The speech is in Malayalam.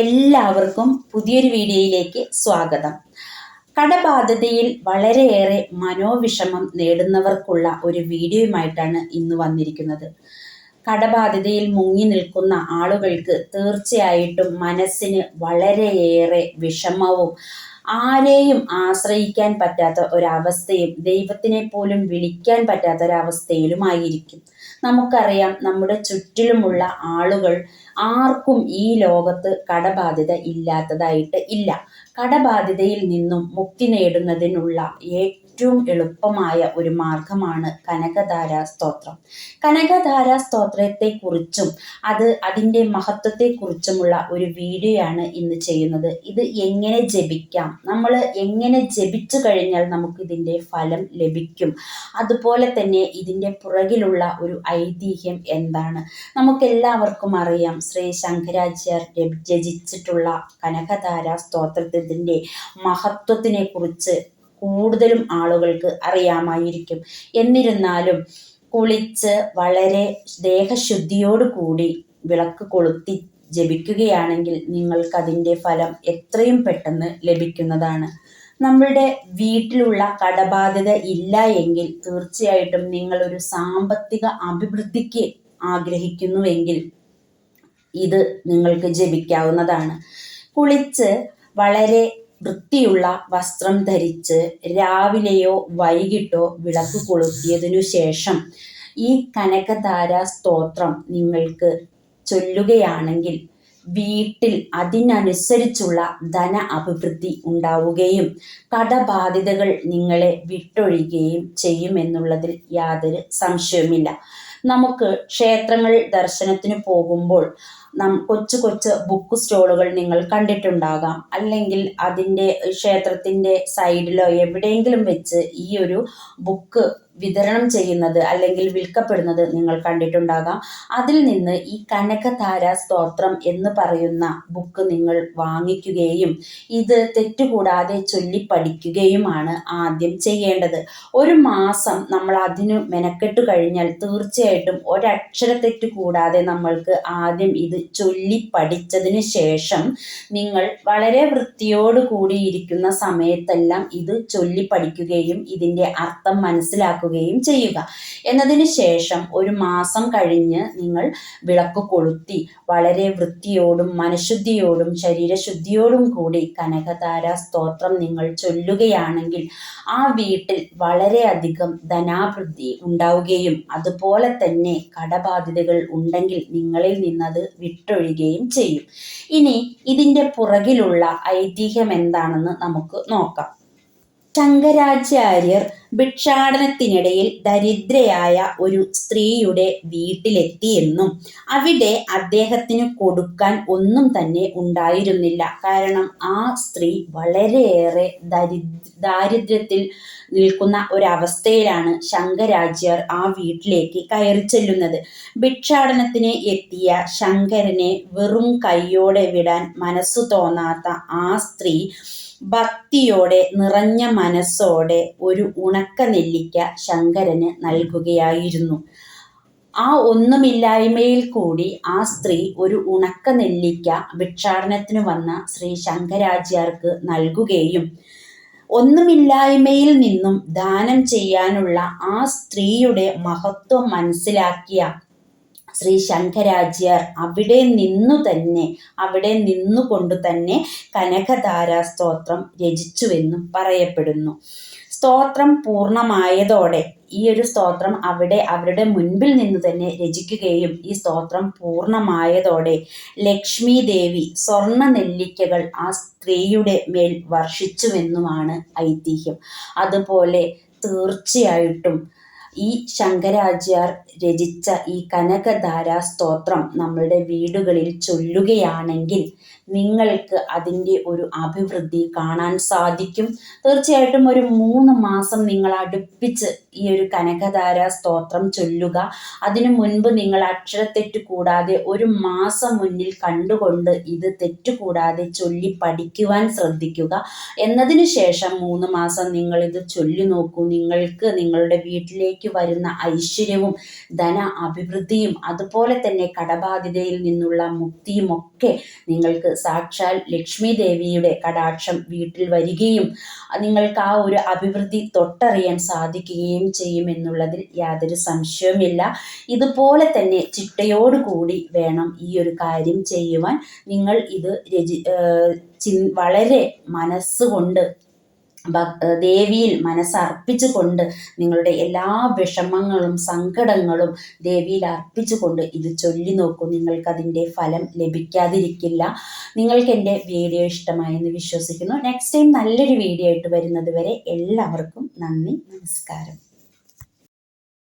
എല്ലാവർക്കും പുതിയൊരു വീഡിയോയിലേക്ക് സ്വാഗതം. കടബാധ്യതയിൽ വളരെയേറെ മനോവിഷമം നേടുന്നവർക്കുള്ള ഒരു വീഡിയോയുമായിട്ടാണ് ഇന്ന് വന്നിരിക്കുന്നത്. കടബാധ്യതയിൽ മുങ്ങി നിൽക്കുന്ന ആളുകൾക്ക് തീർച്ചയായിട്ടും മനസ്സിന് വളരെയേറെ വിഷമവും ആരെയും ആശ്രയിക്കാൻ പറ്റാത്ത ഒരവസ്ഥയും ദൈവത്തിനെ പോലും വിളിക്കാൻ പറ്റാത്ത ഒരവസ്ഥയിലുമായിരിക്കും. നമുക്കറിയാം നമ്മുടെ ചുറ്റിലുമുള്ള ആളുകൾ ആർക്കും ഈ ലോകത്ത് കടബാധ്യത ഇല്ലാത്തതായിട്ട് ഇല്ല. കടബാധ്യതയിൽ നിന്നും മുക്തി നേടുന്നതിനുള്ള ഏറ്റവും എളുപ്പമായ ഒരു മാർഗമാണ് കനകധാര സ്തോത്രം. കനകധാര സ്തോത്രത്തെക്കുറിച്ചും അത് അതിന്റെ മഹത്വത്തെക്കുറിച്ചുമുള്ള ഒരു വീഡിയോയാണ് ഇന്ന് ചെയ്യുന്നത്. ഇത് എങ്ങനെ ജപിക്കാം? നമ്മൾ എങ്ങനെ ജപിച്ചു കഴിഞ്ഞാൽ നമുക്ക് ഇതിന്റെ ഫലം ലഭിക്കും. അതുപോലെ തന്നെ ഇതിന്റെ പുറകിലുള്ള ഒരു ഐതിഹ്യം എന്താണ്? നമുക്കെല്ലാവർക്കും അറിയാം ശ്രീ ശങ്കരാചാര്യർ രചിച്ചിട്ടുള്ള കനകധാര സ്തോത്രത്തിന്റെ മഹത്വത്തിനെ കുറിച്ച് കൂടുതലും ആളുകൾക്ക് അറിയാമായിരിക്കും. എന്നിരുന്നാലും കുളിച്ച് വളരെ ദേഹശുദ്ധിയോടുകൂടി വിളക്ക് കൊളുത്തി ജപിക്കുകയാണെങ്കിൽ നിങ്ങൾക്കതിന്റെ ഫലം എത്രയും പെട്ടെന്ന് ലഭിക്കുന്നതാണ്. നമ്മളുടെ വീട്ടിലുള്ള കടബാധ്യത ഇല്ല എങ്കിൽ തീർച്ചയായിട്ടും നിങ്ങളൊരു സാമ്പത്തിക അഭിവൃദ്ധിക്ക് ആഗ്രഹിക്കുന്നുവെങ്കിൽ ഇത് നിങ്ങൾക്ക് ജപിക്കാവുന്നതാണ്. കുളിച്ച് വളരെ വൃത്തിയുള്ള വസ്ത്രം ധരിച്ച് രാവിലെയോ വൈകിട്ടോ വിളക്ക് കൊളുത്തിയതിനു ശേഷം ഈ കനകധാര സ്തോത്രം നിങ്ങൾക്ക് ചൊല്ലുകയാണെങ്കിൽ വീട്ടിൽ അതിനനുസരിച്ചുള്ള ധന അഭിവൃദ്ധി ഉണ്ടാവുകയും കടബാധ്യതകൾ നിങ്ങളെ വിട്ടൊഴിയുകയും ചെയ്യുമെന്നുള്ളതിൽ യാതൊരു സംശയവുമില്ല. നമുക്ക് ക്ഷേത്രങ്ങൾ ദർശനത്തിന് പോകുമ്പോൾ നം കൊച്ചു കൊച്ചു ബുക്ക് സ്റ്റോളുകൾ നിങ്ങൾ കണ്ടിട്ടുണ്ടാകാം. അല്ലെങ്കിൽ അതിന്റെ ക്ഷേത്രത്തിന്റെ സൈഡിലോ എവിടെയെങ്കിലും വെച്ച് ഈ ഒരു ബുക്ക് വിതരണം ചെയ്യുന്നത് അല്ലെങ്കിൽ വിൽക്കപ്പെടുന്നത് നിങ്ങൾ കണ്ടിട്ടുണ്ടാകാം. അതിൽ നിന്ന് ഈ കനകധാര സ്തോത്രം എന്ന് പറയുന്ന ബുക്ക് നിങ്ങൾ വാങ്ങിക്കുകയും ഇത് തെറ്റുകൂടാതെ ചൊല്ലി പഠിക്കുകയുമാണ് ആദ്യം ചെയ്യേണ്ടത്. ഒരു മാസം നമ്മൾ അതിന് മെനക്കെട്ട് കഴിഞ്ഞാൽ തീർച്ചയായിട്ടും ഒരക്ഷര ഒരക്ഷരത്തെറ്റ് കൂടാതെ നമ്മൾക്ക് ആദ്യം ഇത് ചൊല്ലി പഠിച്ചതിന് ശേഷം നിങ്ങൾ വളരെ വൃത്തിയോട് കൂടിയിരിക്കുന്ന സമയത്തെല്ലാം ഇത് ചൊല്ലി പഠിക്കുകയും ഇതിന്റെ അർത്ഥം മനസ്സിലാക്കുകയും ഉണ്ടാക്കുകയും ചെയ്യുക. എന്നതിന് ശേഷം ഒരു മാസം കഴിഞ്ഞ് നിങ്ങൾ വിളക്ക് കൊളുത്തി വളരെ വൃത്തിയോടും മനഃശുദ്ധിയോടും ശരീരശുദ്ധിയോടും കൂടി കനകതാര സ്തോത്രം നിങ്ങൾ ചൊല്ലുകയാണെങ്കിൽ ആ വീട്ടിൽ വളരെയധികം ധനാഭിവൃദ്ധി ഉണ്ടാവുകയും അതുപോലെ തന്നെ കടബാധ്യതകൾ ഉണ്ടെങ്കിൽ നിങ്ങളിൽ നിന്നത് വിട്ടൊഴിയുകയും ചെയ്യും. ഇനി ഇതിന്റെ പുറകിലുള്ള ഐതിഹ്യം എന്താണെന്ന് നമുക്ക് നോക്കാം. ശങ്കരാചാര്യർ ഭിക്ഷാടനത്തിനിടയിൽ ദരിദ്രയായ ഒരു സ്ത്രീയുടെ വീട്ടിലെത്തിയെന്നും അവിടെ അദ്ദേഹത്തിന് കൊടുക്കാൻ ഒന്നും തന്നെ ഉണ്ടായിരുന്നില്ല. കാരണം ആ സ്ത്രീ വളരെയേറെ ദരി ദാരിദ്ര്യത്തിൽ നിൽക്കുന്ന ഒരവസ്ഥയിലാണ് ശങ്കരാചാര്യർ ആ വീട്ടിലേക്ക് കയറി ചെല്ലുന്നത്. ഭിക്ഷാടനത്തിന് എത്തിയ ശങ്കരനെ വെറും കൈയോടെ വിടാൻ മനസ്സു തോന്നാത്ത ആ സ്ത്രീ ഭക്തിയോടെ നിറഞ്ഞ മനസ്സോടെ ഒരു ഉണക്ക നെല്ലിക്ക ശങ്കരന് നൽകുകയായിരുന്നു. ആ ഒന്നുമില്ലായ്മയിൽ കൂടി ആ സ്ത്രീ ഒരു ഉണക്ക നെല്ലിക്ക ഭിക്ഷാടനത്തിന് വന്ന ശ്രീ ശങ്കരാചാര്യർക്ക് നൽകുകയും ഒന്നുമില്ലായ്മയിൽ നിന്നും ദാനം ചെയ്യാനുള്ള ആ സ്ത്രീയുടെ മഹത്വം മനസ്സിലാക്കിയ ശ്രീ ശങ്കരാചാര്യർ അവിടെ നിന്നു തന്നെ അവിടെ നിന്നുകൊണ്ട് തന്നെ കനകധാരാ സ്തോത്രം രചിച്ചുവെന്നും പറയപ്പെടുന്നു. സ്തോത്രം പൂർണമായതോടെ ഈ ഒരു സ്തോത്രം അവിടെ അവരുടെ മുൻപിൽ നിന്ന് തന്നെ രചിക്കുകയും ഈ സ്തോത്രം പൂർണമായതോടെ ലക്ഷ്മി ദേവി സ്വർണ നെല്ലിക്കകൾ ആ സ്ത്രീയുടെ മേൽ വർഷിച്ചുവെന്നുമാണ് ഐതിഹ്യം. അതുപോലെ തീർച്ചയായിട്ടും ഈ ശങ്കരാചാര്യർ രചിച്ച ഈ കനകധാരാ സ്തോത്രം നമ്മളുടെ വീടുകളിൽ ചൊല്ലുകയാണെങ്കിൽ നിങ്ങൾക്ക് അതിന്റെ ഒരു അഭിവൃദ്ധി കാണാൻ സാധിക്കും. തീർച്ചയായിട്ടും ഒരു മൂന്ന് മാസം നിങ്ങൾ അടുപ്പിച്ച് ഈ ഒരു കനകധാര സ്തോത്രം ചൊല്ലുക. അതിനു മുൻപ് നിങ്ങൾ അക്ഷരത്തെറ്റ് കൂടാതെ ഒരു മാസം മുന്നിൽ കണ്ടുകൊണ്ട് ഇത് തെറ്റുകൂടാതെ ചൊല്ലി പഠിക്കുവാൻ ശ്രദ്ധിക്കുക. എന്നതിന് ശേഷം മൂന്ന് മാസം നിങ്ങൾ ഇത് ചൊല്ലി നോക്കൂ. നിങ്ങൾക്ക് നിങ്ങളുടെ വീട്ടിലേക്ക് വരുന്ന ഐശ്വര്യവും ധന അഭിവൃദ്ധിയും അതുപോലെ തന്നെ കടബാധ്യതയിൽ നിന്നുള്ള മുക്തിയും ഒക്കെ നിങ്ങൾക്ക് സാക്ഷാൽ ലക്ഷ്മി ദേവിയുടെ കടാക്ഷം വീട്ടിൽ വരികയും നിങ്ങൾക്ക് ആ ഒരു അഭിവൃദ്ധി തൊട്ടറിയാൻ സാധിക്കുകയും ചെയ്യും എന്നുള്ളതിൽ യാതൊരു സംശയവുമില്ല. ഇതുപോലെ തന്നെ ചിട്ടയോടുകൂടി വേണം ഈ ഒരു കാര്യം ചെയ്യുവാൻ. നിങ്ങൾ ഇത് രചി വളരെ മനസ്സുകൊണ്ട് ദേവിയിൽ മനസ്സർപ്പിച്ചുകൊണ്ട് നിങ്ങളുടെ എല്ലാ വിഷമങ്ങളും സങ്കടങ്ങളും ദേവിയിൽ അർപ്പിച്ചുകൊണ്ട് ഇത് ചൊല്ലി നോക്കൂ. നിങ്ങൾക്കതിന്റെ ഫലം ലഭിക്കാതിരിക്കില്ല. നിങ്ങൾക്ക് എന്റെ വീഡിയോ ഇഷ്ടമായെന്ന് വിശ്വസിക്കുന്നു. നെക്സ്റ്റ് ടൈം നല്ലൊരു വീഡിയോ ആയിട്ട് വരുന്നത് വരെ എല്ലാവർക്കും നന്ദി നമസ്കാരം.